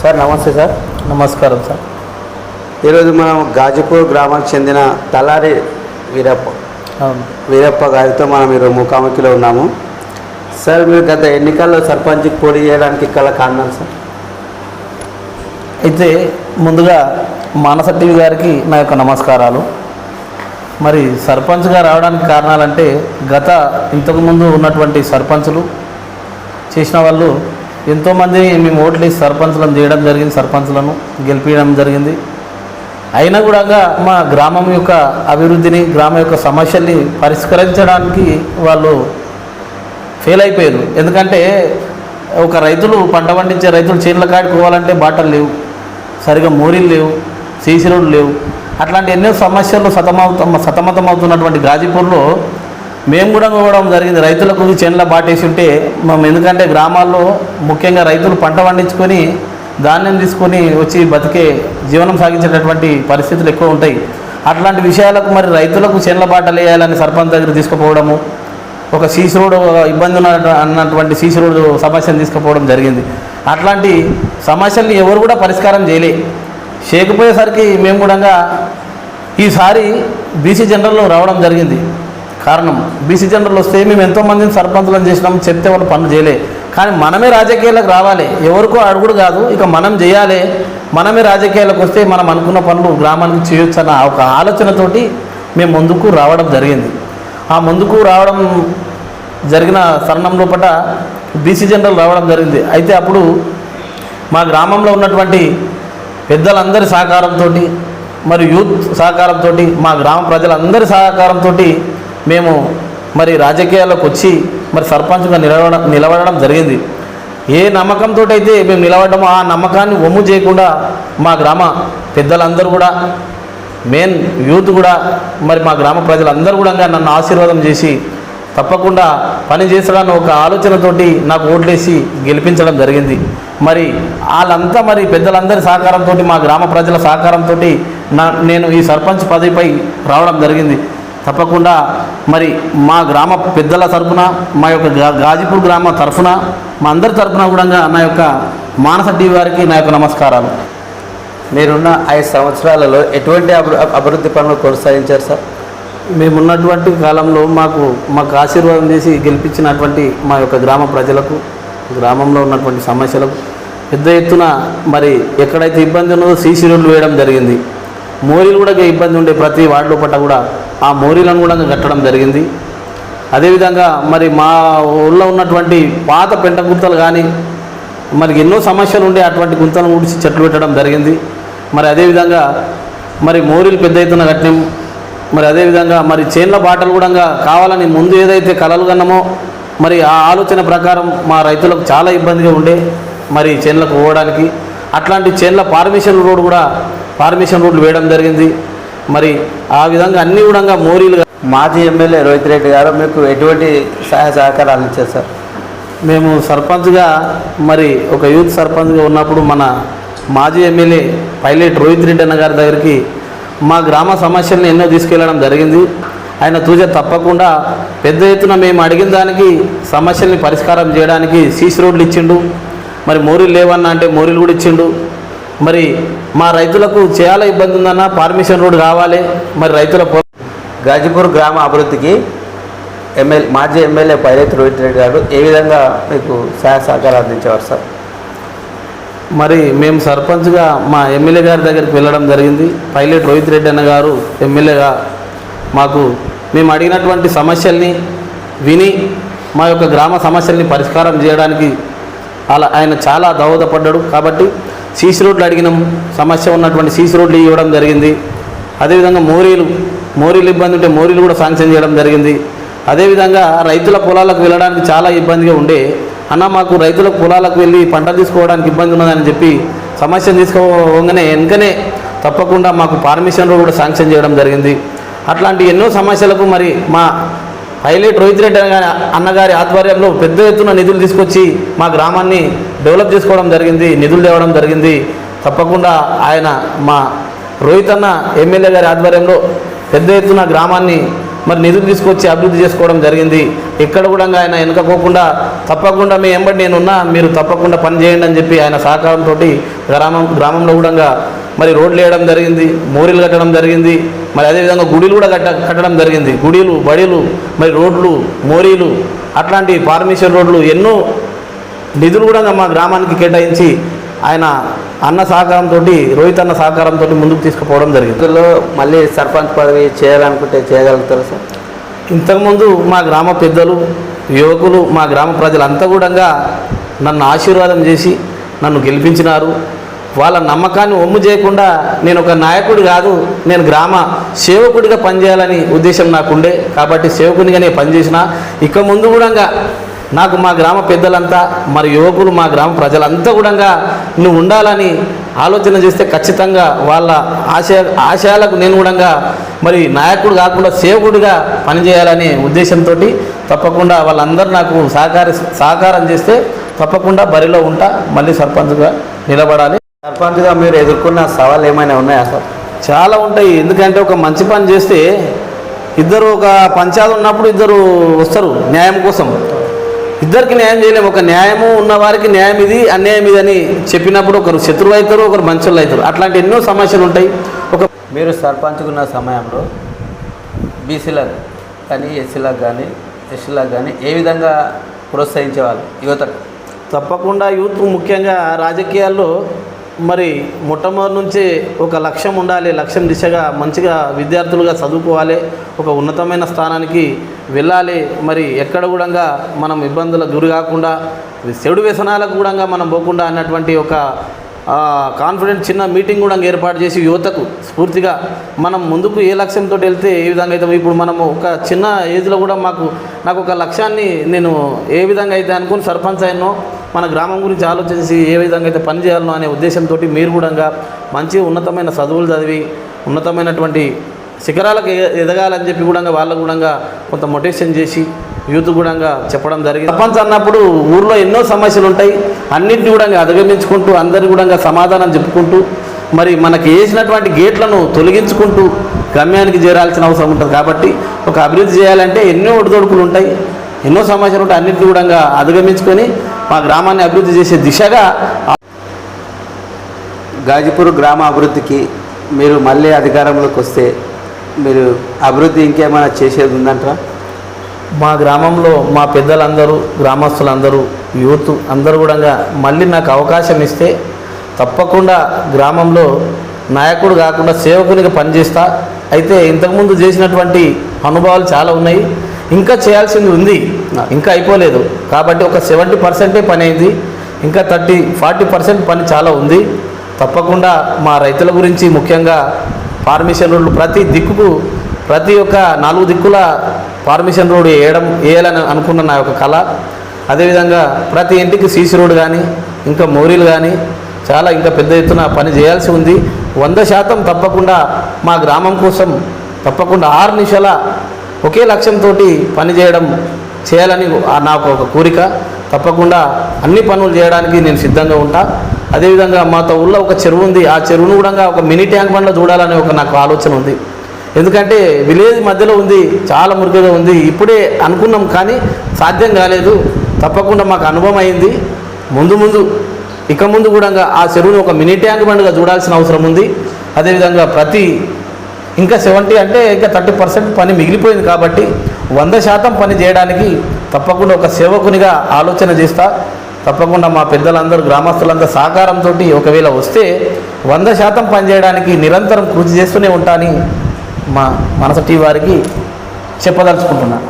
Sir నమస్తే sir. నమస్కారం sir. ఈరోజు మనం గాజుపూర్ గ్రామానికి చెందిన తలారి వీరప్ప వీరప్ప గారితో మనం ఈరోజు ముఖాముఖిలో ఉన్నాము. సార్ మీరు గత ఎన్నికల్లో సర్పంచ్కి పోటీ చేయడానికి గల కారణాలు సార్? అయితే ముందుగా మానస టీవీ గారికి నా యొక్క నమస్కారాలు. మరి సర్పంచ్గా రావడానికి కారణాలంటే గత ఇంతకుముందు ఉన్నటువంటి సర్పంచులు చేసిన వాళ్ళు ఎంతోమంది మేము ఓట్లు సర్పంచులను చేయడం జరిగింది సర్పంచులను గెలిపించడం జరిగింది. అయినా కూడా మా గ్రామం యొక్క అభివృద్ధిని గ్రామం యొక్క సమస్యల్ని పరిష్కరించడానికి వాళ్ళు ఫెయిల్ అయిపోయారు. ఎందుకంటే ఒక రైతులు పంట పండించే రైతులు చేనుల కాడికి పోవాలంటే బాటలు లేవు. సరిగా మోరీలు లేవు సీసీ రోడ్లు లేవు. అట్లాంటి ఎన్నో సమస్యలు సతమవుత సతమతం అవుతున్నటువంటి గాజీపూర్లో మేము కూడా ఇవ్వడం జరిగింది. రైతులకు చేనుల బాటేసి ఉంటే మేము ఎందుకంటే గ్రామాల్లో ముఖ్యంగా రైతులు పంట పండించుకొని ధాన్యం తీసుకొని వచ్చి బతికే జీవనం సాగించేటటువంటి పరిస్థితులు ఎక్కువ ఉంటాయి. అట్లాంటి విషయాలకు మరి రైతులకు చేనుల బాటలు వేయాలని సర్పంచ్ దగ్గర తీసుకుపోవడము ఒక సీసీ రోడ్ ఇబ్బంది ఉన్న అన్నటువంటి సీసీ రోడ్ సమస్యను తీసుకుపోవడం జరిగింది. అట్లాంటి సమస్యల్ని ఎవరు కూడా పరిష్కారం చేయలే. చేయకపోయేసరికి మేము కూడా ఈసారి బీసీ జనరల్లో రావడం జరిగింది. కారణం. బీసీ జనరల్ వస్తే మేము ఎంతోమందిని సర్పంచులను చేసినాం చెప్తే వాళ్ళు పనులు చేయలే. కానీ మనమే రాజకీయాలకు రావాలి. ఎవరికో అడుగుడు కాదు ఇక మనం చేయాలి. మనమే రాజకీయాలకు వస్తే మనం అనుకున్న పనులు గ్రామానికి చేయొచ్చు అన్న ఒక ఆలోచనతోటి మేము ముందుకు రావడం జరిగింది. ఆ ముందుకు రావడం జరిగిన తరుణం లోపల బీసీ జనరల్ రావడం జరిగింది. అయితే అప్పుడు మా గ్రామంలో ఉన్నటువంటి పెద్దలందరి సహకారంతో మరియు యూత్ సహకారంతో మా గ్రామ ప్రజలందరి సహకారంతో మేము మరి రాజకీయాల్లోకి వచ్చి మరి సర్పంచ్గా నిలవడం నిలబడడం జరిగింది. ఏ నమ్మకంతో అయితే మేము నిలబడ్డామో ఆ నమ్మకాన్ని ఒమ్ము చేయకుండా మా గ్రామ పెద్దలందరూ కూడా మెయిన్ యూత్ కూడా మరి మా గ్రామ ప్రజలందరూ కూడా నన్ను ఆశీర్వాదం చేసి తప్పకుండా పని చేసడానికి ఒక ఆలోచనతోటి నాకు ఓట్లేసి గెలిపించడం జరిగింది. మరి వాళ్ళంతా మరి పెద్దలందరి సహకారంతో మా గ్రామ ప్రజల సహకారంతో నా నేను ఈ సర్పంచ్ పదవిపై రావడం జరిగింది. తప్పకుండా మరి మా గ్రామ పెద్దల తరఫున మా యొక్క గాజీపూర్ గ్రామ తరఫున మా అందరి తరఫున కూడా నా యొక్క మానస టీవీ వారికి నా యొక్క నమస్కారాలు. మీరున్న ఐదు సంవత్సరాలలో ఎటువంటి అభి అభివృద్ధి పనులు కొనసాగించారు సార్? మేమున్నటువంటి కాలంలో మాకు మాకు ఆశీర్వాదం చేసి గెలిపించినటువంటి మా యొక్క గ్రామ ప్రజలకు గ్రామంలో ఉన్నటువంటి సమస్యలకు పెద్ద ఎత్తున మరి ఎక్కడైతే ఇబ్బంది ఉన్నదో సీసీ రోడ్లు వేయడం జరిగింది. మోరీలు కూడా ఇబ్బంది ఉండే ప్రతి వార్డులో పట్ల కూడా ఆ మోరీలను కూడా కట్టడం జరిగింది. అదేవిధంగా మరి మా ఊళ్ళో ఉన్నటువంటి పాత పెంట గుంతలు కానీ మనకి ఎన్నో సమస్యలు ఉండే అటువంటి గుంతలను ఊడిచి చెట్లు పెట్టడం జరిగింది. మరి అదేవిధంగా మరి మోరీలు పెద్ద ఎత్తున కట్టినాం. మరి అదేవిధంగా మరి చేన్ల బాటలు కూడా కావాలని ముందు ఏదైతే కలలు కన్నామో మరి ఆ ఆలోచన ప్రకారం మా రైతులకు చాలా ఇబ్బందిగా ఉండే మరి చేన్లకు పోవడానికి. అట్లాంటి చేన్ల పార్మిషన్ రోడ్ కూడా పార్మిషన్ రోడ్లు వేయడం జరిగింది. మరి ఆ విధంగా అన్ని కూడా మోరీలు మాజీ ఎమ్మెల్యే రోహిత్ రెడ్డి గారు మీకు ఎటువంటి సహాయ సహకారాలు ఇచ్చారు సార్? మేము సర్పంచ్గా మరి ఒక యూత్ సర్పంచ్గా ఉన్నప్పుడు మన మాజీ ఎమ్మెల్యే పైలట్ రోహిత్ రెడ్డి అన్న గారి దగ్గరికి మా గ్రామ సమస్యలను ఎన్నో తీసుకెళ్ళడం జరిగింది. ఆయన తూజ తప్పకుండా పెద్ద ఎత్తున మేము అడిగిన దానికి సమస్యల్ని పరిష్కారం చేయడానికి సీసీ రోడ్లు ఇచ్చిండు. మరి మోరీలు లేవన్నా అంటే మోరీలు కూడా ఇచ్చిండు. మరి మా రైతులకు చాలా ఇబ్బంది ఉందన్న? పర్మిషన్ రోడ్ కావాలి. మరి రైతుల గాజీపూర్ గ్రామ అభివృద్ధికి ఎమ్మెల్యే మాజీ ఎమ్మెల్యే పైలట్ రోహిత్ రెడ్డి గారు ఏ విధంగా మీకు సహాయ సహకారాలు అందించేవారు సార్? మరి మేము సర్పంచ్గా మా ఎమ్మెల్యే గారి దగ్గరికి వెళ్ళడం జరిగింది. పైలట్ రోహిత్ రెడ్డి అన్న గారు ఎమ్మెల్యేగా మాకు మేము అడిగినటువంటి సమస్యల్ని విని మా యొక్క గ్రామ సమస్యల్ని పరిష్కారం చేయడానికి అలా ఆయన చాలా దోహదపడ్డాడు. కాబట్టి సీసీ రోడ్లు అడిగినాం. సమస్య ఉన్నటువంటి సీసీ రోడ్లు ఇవ్వడం జరిగింది. అదేవిధంగా మోరీలు మోరీలు ఇబ్బంది ఉంటే మోరీలు కూడా శాంక్షన్ చేయడం జరిగింది. అదేవిధంగా రైతుల పొలాలకు వెళ్ళడానికి చాలా ఇబ్బందిగా ఉండే అన్న మాకు రైతుల పొలాలకు వెళ్ళి పంట తీసుకోవడానికి ఇబ్బంది ఉన్నదని చెప్పి సమస్యను తీసుకోగానే వెనుకనే తప్పకుండా మాకు పర్మిషన్లు కూడా శాంక్షన్ చేయడం జరిగింది. అట్లాంటి ఎన్నో సమస్యలకు మరి మా హైలైట్ రోహిత్ రెడ్డి అన్నగారి ఆధ్వర్యంలో పెద్ద ఎత్తున నిధులు తీసుకొచ్చి మా గ్రామాన్ని డెవలప్ చేసుకోవడం జరిగింది నిధులు తేవడం జరిగింది. తప్పకుండా ఆయన మా రోహిత్ అన్న ఎమ్మెల్యే గారి ఆధ్వర్యంలో పెద్ద ఎత్తున గ్రామాన్ని మరి నిధులు తీసుకొచ్చి అభివృద్ధి చేసుకోవడం జరిగింది. ఎక్కడ కూడా ఆయన వెనుకపోకుండా తప్పకుండా మీ ఎంబడి నేనున్నా మీరు తప్పకుండా పని చేయండి అని చెప్పి ఆయన సహకారంతో గ్రామం గ్రామంలో కూడా మరి రోడ్లు వేయడం జరిగింది మోరీలు కట్టడం జరిగింది. మరి అదేవిధంగా గుడిలు కూడా కట్ట కట్టడం జరిగింది. గుడిలు బడిలు మరి రోడ్లు మోరీలు అట్లాంటి పార్మిషన్ రోడ్లు ఎన్నో నిధులు కూడా మా గ్రామానికి కేటాయించి ఆయన అన్న సహకారంతో రోహిత్ అన్న సహకారంతో ముందుకు తీసుకుపోవడం జరిగింది. మళ్ళీ సర్పంచ్ పదవి చేయాలనుకుంటే చేయగలుగుతారు సార్? ఇంతకుముందు మా గ్రామ పెద్దలు యువకులు మా గ్రామ ప్రజలంతా కూడా నన్ను ఆశీర్వాదం చేసి నన్ను గెలిపించినారు. వాళ్ళ నమ్మకాన్ని ఒమ్ము చేయకుండా నేను ఒక నాయకుడు కాదు నేను గ్రామ సేవకుడిగా పనిచేయాలని ఉద్దేశం నాకుండే. కాబట్టి సేవకునిగా నేను పనిచేసిన. ఇక ముందు కూడా నాకు మా గ్రామ పెద్దలంతా మరి యువకులు మా గ్రామ ప్రజలంతా కూడా నువ్వు ఉండాలని ఆలోచన చేస్తే ఖచ్చితంగా వాళ్ళ ఆశయ ఆశయాలకు నేను కూడా మరి నాయకుడు కాకుండా సేవకుడిగా పనిచేయాలనే ఉద్దేశంతో తప్పకుండా వాళ్ళందరూ నాకు సహకారి సహకారం చేస్తే తప్పకుండా బరిలో ఉంటా మళ్ళీ సర్పంచ్గా నిలబడాలి. సర్పంచ్గా మీరు ఎదుర్కొన్న సవాళ్ళు ఏమైనా ఉన్నాయా సార్? చాలా ఉంటాయి ఎందుకంటే ఒక మంచి పని చేస్తే ఇద్దరు ఒక పంచాయతీ ఉన్నప్పుడు ఇద్దరు వస్తారు న్యాయం కోసం. ఇద్దరికి న్యాయం చేయలేము. ఒక న్యాయము ఉన్న వారికి న్యాయం ఇది అన్యాయం ఇది అని చెప్పినప్పుడు ఒకరు శత్రువు అవుతారు ఒకరు మంచోళ్ళు అవుతారు. అట్లాంటి ఎన్నో సమస్యలు ఉంటాయి. ఒక మీరు సర్పంచ్గా ఉన్న సమయంలో బీసీలకు కానీ ఎస్సీలకు కానీ ఎస్సీలకు కానీ ఏ విధంగా ప్రోత్సహించేవాళ్ళు? యువతకు? తప్పకుండా యూత్ ముఖ్యంగా రాజకీయాల్లో మరి మొట్టమొదటి నుంచే ఒక లక్ష్యం ఉండాలి లక్ష్యం దిశగా మంచిగా విద్యార్థులుగా చదువుకోవాలి ఒక ఉన్నతమైన స్థానానికి వెళ్ళాలి. మరి ఎక్కడ కూడా మనం ఇబ్బందులకు గురి కాకుండా చెడు వ్యసనాలకు కూడా మనం పోకుండా అన్నటువంటి ఒక కాన్ఫిడెంట్ చిన్న మీటింగ్ కూడా ఏర్పాటు చేసి యువతకు స్ఫూర్తిగా మనం ముందుకు ఏ లక్ష్యంతో వెళ్తే ఏ విధంగా అయితే ఇప్పుడు మనము ఒక చిన్న ఏజ్లో కూడా మాకు నాకు ఒక లక్ష్యాన్ని నేను ఏ విధంగా అయితే అనుకుని సర్పంచ్ అయినో మన గ్రామం గురించి ఆలోచించి ఏ విధంగా అయితే పని చేయాలనో అనే ఉద్దేశంతో మీరు కూడా మంచి ఉన్నతమైన చదువులు చదివి ఉన్నతమైనటువంటి శిఖరాలకు ఎదగాలని చెప్పి కూడా వాళ్ళకు కూడా కొంత మొటివేషన్ చేసి యూత్ కూడా చెప్పడం జరిగింది. సర్పంచ్ అన్నప్పుడు ఊర్లో ఎన్నో సమస్యలు ఉంటాయి. అన్నింటినీ కూడా అధిగమించుకుంటూ అందరినీ కూడా సమాధానం చెప్పుకుంటూ మరి మనకి వేసినటువంటి గేట్లను తొలగించుకుంటూ గమ్యానికి చేరాల్సిన అవసరం ఉంటుంది. కాబట్టి ఒక అభివృద్ధి చేయాలంటే ఎన్నో ఒడిదొడుకులు ఉంటాయి. ఎన్నో సమస్యలు ఉంటాయి. అన్నింటినీ కూడా అధిగమించుకొని మా గ్రామాన్ని అభివృద్ధి చేసే దిశగా గాజీపూర్ గ్రామ అభివృద్ధికి మీరు మళ్ళీ అధికారంలోకి వస్తే మీరు అభివృద్ధి ఇంకేమైనా చేసేది ఉందంటారా? మా గ్రామంలో మా పెద్దలందరూ గ్రామస్తులందరూ యూత్ అందరూ కూడా మళ్ళీ నాకు అవకాశం ఇస్తే తప్పకుండా గ్రామంలో నాయకుడు కాకుండా సేవకునిగా పనిచేస్తా. అయితే ఇంతకుముందు చేసినటువంటి అనుభవాలు చాలా ఉన్నాయి. ఇంకా చేయాల్సింది ఉంది. ఇంకా అయిపోలేదు. కాబట్టి ఒక సెవెంటీ పర్సెంటే పని అయింది. ఇంకా థర్టీ ఫార్టీ పర్సెంట్ పని చాలా ఉంది. తప్పకుండా మా రైతుల గురించి ముఖ్యంగా ఫార్మేషన్ రోడ్లు ప్రతి దిక్కుకు ప్రతి ఒక్క నాలుగు దిక్కుల ఫార్మేషన్ రోడ్డు వేయడం వేయాలని అనుకున్న నా యొక్క కళ. అదేవిధంగా ప్రతి ఇంటికి సీసీ రోడ్డు కానీ ఇంకా మోరీలు కానీ చాలా ఇంకా పెద్ద ఎత్తున పని చేయాల్సి ఉంది. వంద శాతం తప్పకుండా మా గ్రామం కోసం తప్పకుండా ఆరు నిమిషాల ఒకే లక్ష్యంతో పని చేయడం చేయాలని నాకు ఒక కోరిక. తప్పకుండా అన్ని పనులు చేయడానికి నేను సిద్ధంగా ఉంటా. అదేవిధంగా మాతో ఊళ్ళో ఒక చెరువు ఉంది. ఆ చెరువును కూడా ఒక మినీ ట్యాంక్ బండ్లో చూడాలని ఒక నాకు ఆలోచన ఉంది. ఎందుకంటే విలేజ్ మధ్యలో ఉంది చాలా మురికిగా ఉంది. ఇప్పుడే అనుకున్నాం కానీ సాధ్యం కాలేదు. తప్పకుండా మాకు అనుభవం అయింది. ముందు ముందు ఇక ముందు కూడా ఆ చెరువును ఒక మినీ ట్యాంక్ బండ్గా చూడాల్సిన అవసరం ఉంది. అదేవిధంగా ప్రతి ఇంకా సెవెంటీ అంటే ఇంకా థర్టీ పర్సెంట్ పని మిగిలిపోయింది కాబట్టి వంద శాతం పని చేయడానికి తప్పకుండా ఒక సేవకునిగా ఆలోచన చేస్తా. తప్పకుండా మా పెద్దలందరూ గ్రామస్తులందరూ సహకారంతో ఒకవేళ వస్తే వంద శాతం పని చేయడానికి నిరంతరం కృషి చేస్తూనే ఉంటానని మా మనసటి వారికి చెప్పదలుచుకుంటున్నాను